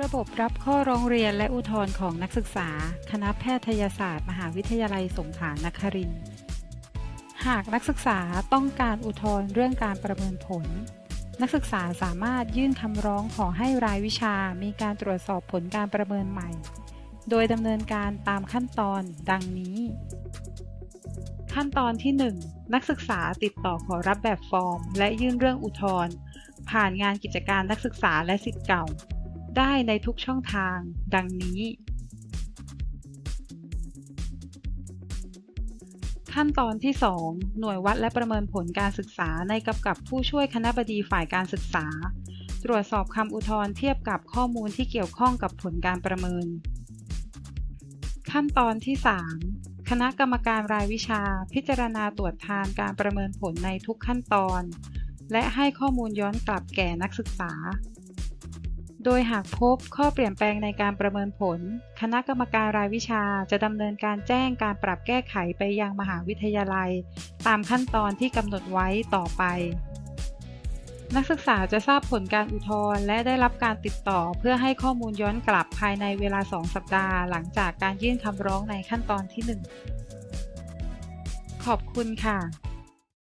ระบบรับข้อร้องเรียนและอุทธรณ์ของนักศึกษา คณะแพทยศาสตร์ มหาวิทยาลัยสงขลานครินทร์หากนักศึกษาต้องการอุทธรณ์เรื่องการประเมินผล นักศึกษาสามารถยื่นคำร้องขอให้รายวิชามีการตรวจสอบผลการประเมินใหม่ โดยดำเนินการตามขั้นตอนดังนี้ ขั้นตอนที่ 1 นักศึกษาติดต่อขอรับแบบฟอร์ม และยื่นเรื่องอุทธรณ์ผ่านงานกิจการนักศึกษาและสิทธิ์เก่า ได้ในทุกช่องทาง ดังนี้ ขั้นตอนที่ 2 หน่วยวัดและประเมินผลการศึกษาในกำกับผู้ช่วยคณะบดีฝ่ายการศึกษา ตรวจสอบคำอุทธรณ์เทียบกับข้อมูลที่เกี่ยวข้องกับผลการประเมิน ขั้นตอนที่ 3 คณะกรรมการรายวิชา พิจารณาตรวจทานการประเมินผลในทุกขั้นตอน และให้ข้อมูลย้อนกลับแก่นักศึกษา โดยหากพบข้อเปลี่ยนแปลงในการประเมินผล คณะกรรมการรายวิชาจะดำเนินการแจ้งการปรับแก้ไขไปยังมหาวิทยาลัย ตามขั้นตอนที่กำหนดไว้ต่อไป นักศึกษาจะทราบผลการอุทธรณ์และได้รับการติดต่อเพื่อให้ข้อมูลย้อนกลับภายในเวลา 2 สัปดาห์ หลังจากการยื่นคำร้องในขั้นตอนที่ 1 ขอบคุณค่ะ